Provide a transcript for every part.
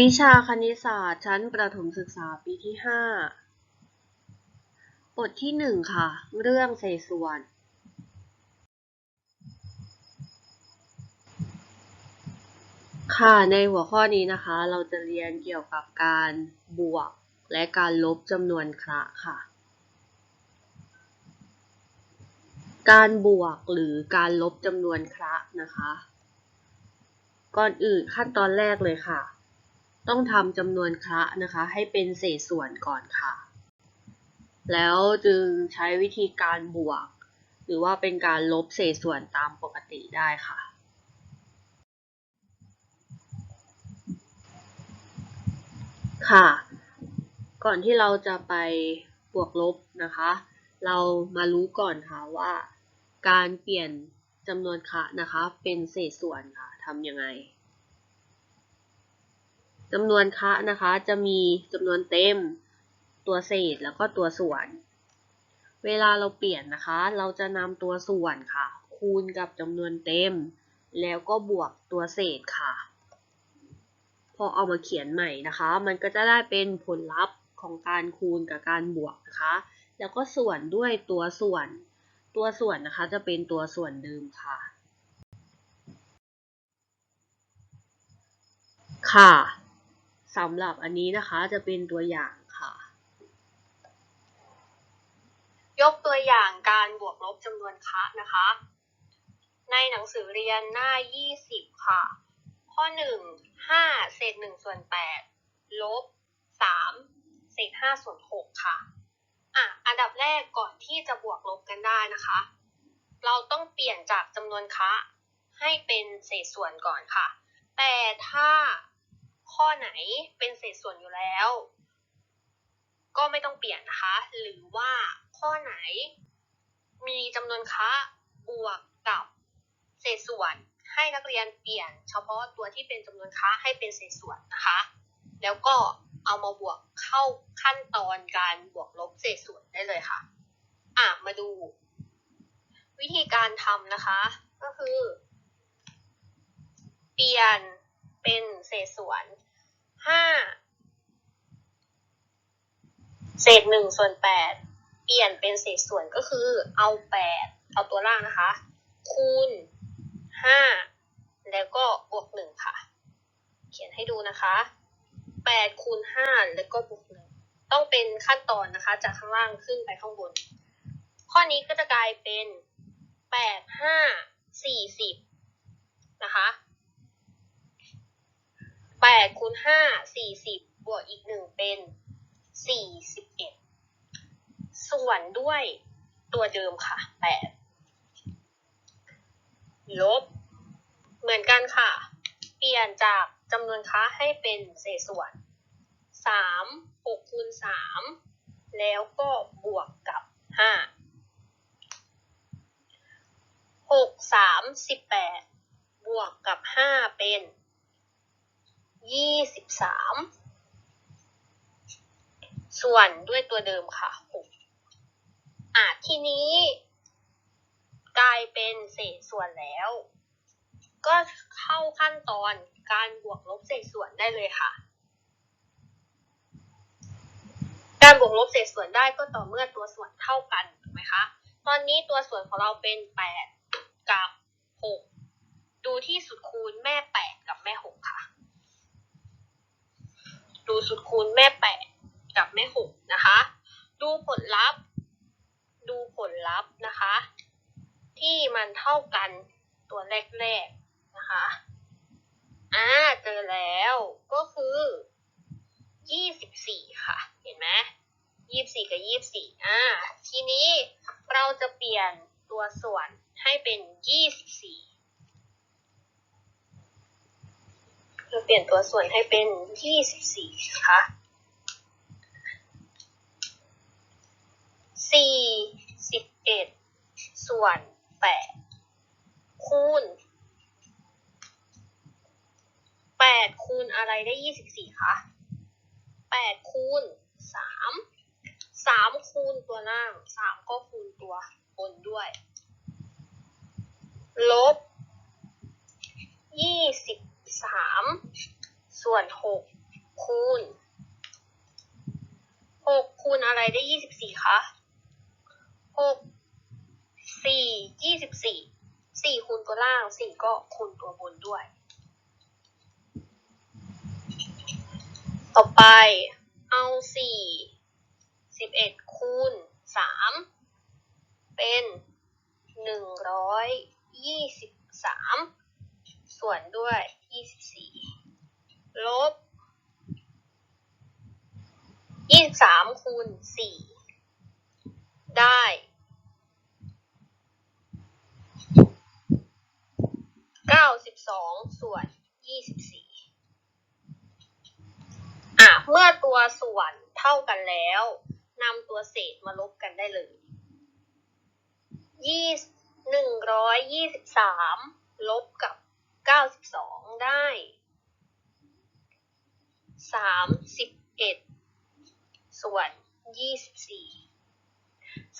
วิชาคณิตศาสตร์ชั้นประถมศึกษาปีที่ 5 บทที่ 1 ค่ะ เรื่องเศษส่วน ค่ะในหัวข้อนี้นะคะ เราจะเรียนเกี่ยวกับการบวกและการลบจำนวนคระค่ะ การบวกหรือการลบจำนวนคระนะคะ ก่อนอื่นขั้นตอนแรกเลยค่ะ ต้องทำจำนวนคระนะคะ ให้เป็นเศษส่วนก่อนค่ะ แล้วจึงใช้วิธีการบวก หรือว่าเป็นการลบเศษส่วนตามปกติได้ค่ะ ค่ะ ก่อนที่เราจะไปบวกลบนะคะ เรามารู้ก่อนค่ะว่า การเปลี่ยนจำนวนคระนะคะ เป็นเศษส่วนค่ะทำยังไง จำนวนคะนะคะ จะมีจำนวนเต็ม ตัวเศษแล้วก็ตัวส่วน เวลาเราเปลี่ยนนะคะ เราจะนำตัวส่วนค่ะ คูณกับจำนวนเต็ม แล้วก็บวกตัวเศษค่ะ พอเอามาเขียนใหม่นะคะ มันก็จะได้เป็นผลลัพธ์ของการคูณกับการบวกนะคะ แล้วก็ส่วนด้วยตัวส่วน ตัวส่วนนะคะจะเป็นตัวส่วนเดิมค่ะ ค่ะ สำหรับอันนี้นะคะจะเป็นตัวอย่างค่ะ ยกตัวอย่างการบวกลบจำนวนคะนะคะ ในหนังสือเรียนหน้า 20 ค่ะ ข้อ 1 5 เศษ 1 ส่วน 8 ลบ 3 เศษ 5 ส่วน 6 ค่ะอะ อันดับแรกก่อนที่จะบวกลบกันได้นะคะ เราต้องเปลี่ยนจากจำนวนคะให้เป็นเศษส่วนก่อนค่ะ แต่ถ้า ข้อไหนเป็นเศษส่วนอยู่แล้ว ก็ไม่ต้องเปลี่ยนนะคะ หรือว่าข้อไหนมีจำนวนคะบวกกับเศษส่วนให้นักเรียนเปลี่ยนเฉพาะตัวที่เป็นจำนวนคะให้เป็นเศษส่วนนะคะ แล้วก็เอามาบวกเข้าขั้นตอนการบวกลบเศษส่วนได้เลยค่ะ อะ มาดู วิธีการทำนะคะ ก็คือ เปลี่ยนเป็นเศษส่วน ห้าเศษหนึ่งส่วนแปดเปลี่ยนเป็นเศษส่วนก็คือเอาแปดเอาตัวล่างนะคะ คูณห้าแล้วก็บวกหนึ่งค่ะ เขียนให้ดูนะคะแปดคูณห้าแล้วก็บวกหนึ่งต้องเป็นขั้นตอนนะคะ จากข้างล่างขึ้นไปข้างบน ข้อนี้ก็จะกลายเป็นแปดห้าสี่สิบนะคะ แปดคูณห้าสี่สิบบวกอีกหนึ่งเป็นสี่สิบเอ็ดส่วนด้วยตัวเดิมค่ะแปดลบ เหมือนกันค่ะ เปลี่ยนจากจำนวนค้าให้เป็นเศษส่วนสามหกคูณสามแล้วก็บวกกับห้าหกสามสิบแปดบวกกับห้าเป็น ยี่สิบสามส่วนด้วยตัวเดิมค่ะหกอะทีนี้ กลายเป็นเศษส่วนแล้ว ก็เข้าขั้นตอนการบวกลบเศษส่วนได้เลยค่ะ การบวกลบเศษส่วนได้ก็ต่อเมื่อตัวส่วนเท่ากันถูกไหมคะ ตอนนี้ตัวส่วนของเราเป็นแปดกับหกดูที่สุดคูณแม่แปดกับแม่หกค่ะ ดูสุดคูณแม่แปดกับแม่หกนะคะ ดูผลลัพธ์ ดูผลลัพธ์นะคะ ที่มันเท่ากันตัวแรกๆนะคะอ่าเจอแล้วก็คือยี่สิบสี่ค่ะ เห็นไหมยี่สิบสี่กับยี่สิบสี่อ่าทีนี้เราจะเปลี่ยนตัวส่วนให้เป็นยี่สิบสี่เราเปลี่ยนตัวส่วนให้เป็นยี่สิบ สี่นะคะสี่สิบเอ็ดส่วนแปดคูณแปดคูณอะไรได้ยี่สิบสี่คะแปดคูณสามสามคูณตัวล่างสามก็คูณตัวบนด้วย ลบยี่สิบสามส่วนหก คูณหกคูณอะไรได้ยี่สิบสี่คะหกสี่ยี่สิบสี่สี่คูณตัวล่างสี่ ก็คูณตัวบนด้วย ต่อไปเอาสี่สิบเอ็ดคูณสามเป็นหนึ่งร้อยยี่สิบสามส่วนด้วยยี่สิบสี่ลบยี่สิบสามคูณสี่ได้ เก้าสิบสองส่วนยี่สิบสี่อะเมื่อตัวส่วนเท่ากันแล้วนำตัวเศษมาลบกันได้เลยยี่หนึ่งร้อยยี่สิบสามลบกับเก้าสิบสองได้สามสิบเอ็ดส่วนยี่สิบสี่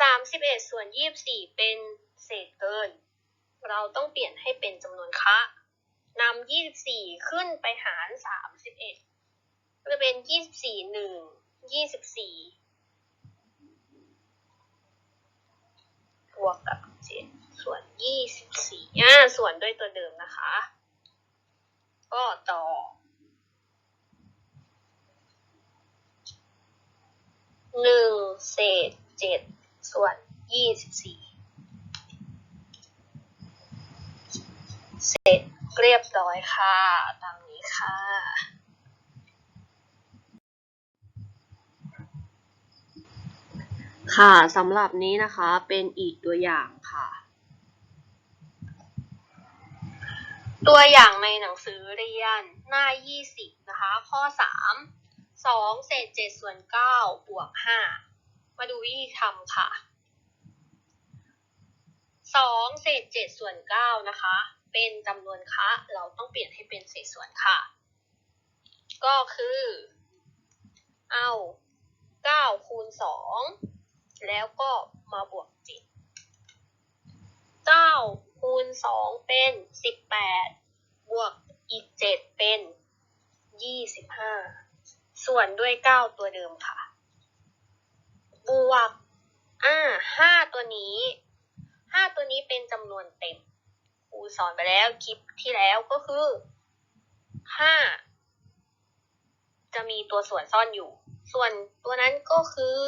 สามสิบเอ็ดส่วนยี่สิบสี่เป็นเศษเกิน เราต้องเปลี่ยนให้เป็นจำนวนคะนำยี่สิบสี่ขึ้นไปหารสามสิบเก็จะเป็นยี่สิบสี่หนึ่งยี่สิบสี่บวกกับเจ็ดส่วนยี่สิบสี่าส่วนด้วยตัวเดิมนะคะ ก็ต่อหนึ่งเศษเจ็ดส่วนยี่สิบสี่ เสร็จเรียบร้อยค่ะตามนี้ค่ะค่ะสำหรับนี้นะคะเป็นอีกตัวอย่างค่ะ ตัวอย่างในหนังสือเรียนหน้า 20 นะคะ ข้อ 3 2 เศษ 7 ส่วน 9 บวก 5 มาดูวิธีทำค่ะ 2 เศษ 7 ส่วน 9 นะคะ เป็นจำนวนคะ เราต้องเปลี่ยนให้เป็นเศษส่วนค่ะ ก็คือ เอา9คูณ2แล้วก็มาบวก7 9คูณ2เป็น 18 บวกอีก 7 เป็น 25 ส่วนด้วย 9 ตัวเดิมค่ะ บวกอ่า5ตัวนี้ 5 ตัวนี้เป็นจำนวนเต็ม สอนไปแล้วคลิปที่แล้วก็คือ5จะมีตัวส่วนซ่อนอยู่ ส่วนตัวนั้นก็คือ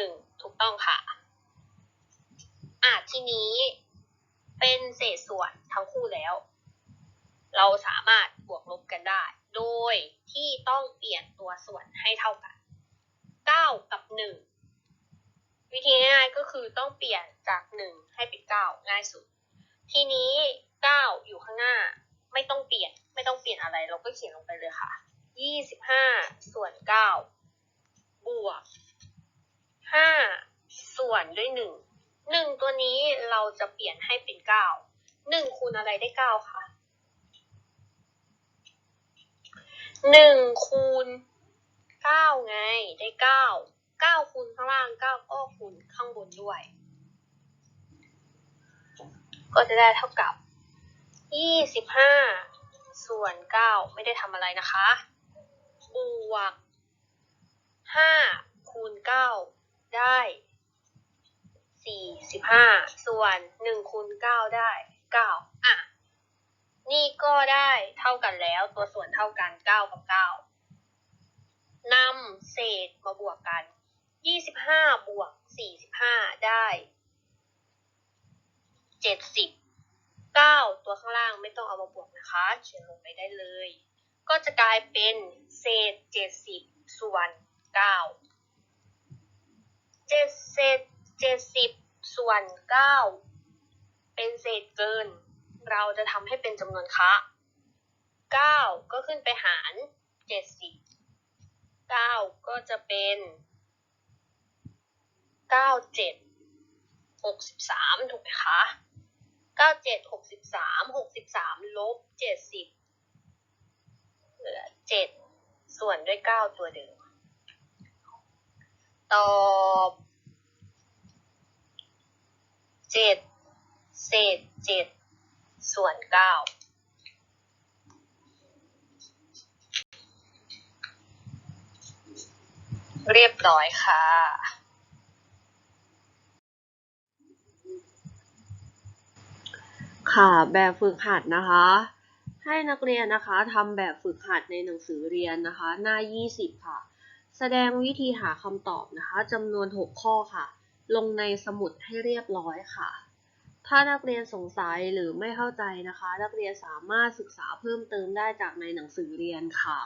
1ถูกต้องค่ะอะทีนี้เป็นเศษส่วนทั้งคู่แล้ว เราสามารถบวกลบกันได้ โดยที่ต้องเปลี่ยนตัวส่วนให้เท่ากัน 9 กับ 1 วิธีง่ายๆก็คือต้องเปลี่ยนจาก1ให้เป็น9ง่ายสุด ทีนี้9อยู่ข้างหน้า ไม่ต้องเปลี่ยนไม่ต้องเปลี่ยนอะไรเราก็เขียนลงไปเลยค่ะ25ส่วน9บวก5ส่วนด้วย1หนึ่งตัวนี้เราจะเปลี่ยนให้เป็นเก้าหนึ่งคูณอะไรได้เก้าคะหนึ่งคูณเก้าไงได้เก้า เก้าคูณข้างล่างเก้าก็คูณข้างบนด้วย ก็จะได้เท่ากับยี่สิบห้าส่วนเก้าไม่ได้ทำอะไรนะคะบวกห้าคูณเก้าได้สี่สิบห้าส่วนหนึ่งคูณเก้าได้เก้าอะ นี่ก็ได้เท่ากันแล้ว ตัวส่วนเท่ากันเก้ากับเก้านำเศษมาบวกกัน ยี่สิบห้าบวกสี่สิบห้าได้เจ็ดสิบเก้าตัวข้างล่างไม่ต้องเอามาบวกนะคะ เขียนลงไปได้เลย ก็จะกลายเป็นเศษเจ็ดสิบส่วนเก้าเจ็ดเศษเจ็ดสิบส่วนเก้าเป็นเศษเกิน เราจะทำให้เป็นจำนวนคะเก้าก็ขึ้นไปหารเจ็ดสิบเก้าก็จะเป็น เก้าเจ็ดหกสิบสามถูกไหมคะเก้าเจ็ดหกสิบสามหกสิบสามลบเจ็ดสิบเหลือเจ็ดส่วนด้วยเก้าตัวเดิม ตอบเจ็ดเศษเจ็ดส่วนเก้าเรียบร้อยค่ะ ค่ะ แบบฝึกหัดนะคะ ให้นักเรียนนะคะทำแบบฝึกหัดในหนังสือเรียนนะคะ หน้า 20 ค่ะ แสดงวิธีหาคำตอบนะคะจำนวน 6 ข้อค่ะ ลงในสมุดให้เรียบร้อยค่ะ ถ้านักเรียนสงสัยหรือไม่เข้าใจนะคะ นักเรียนสามารถศึกษาเพิ่มเติมได้จากในหนังสือเรียนค่ะ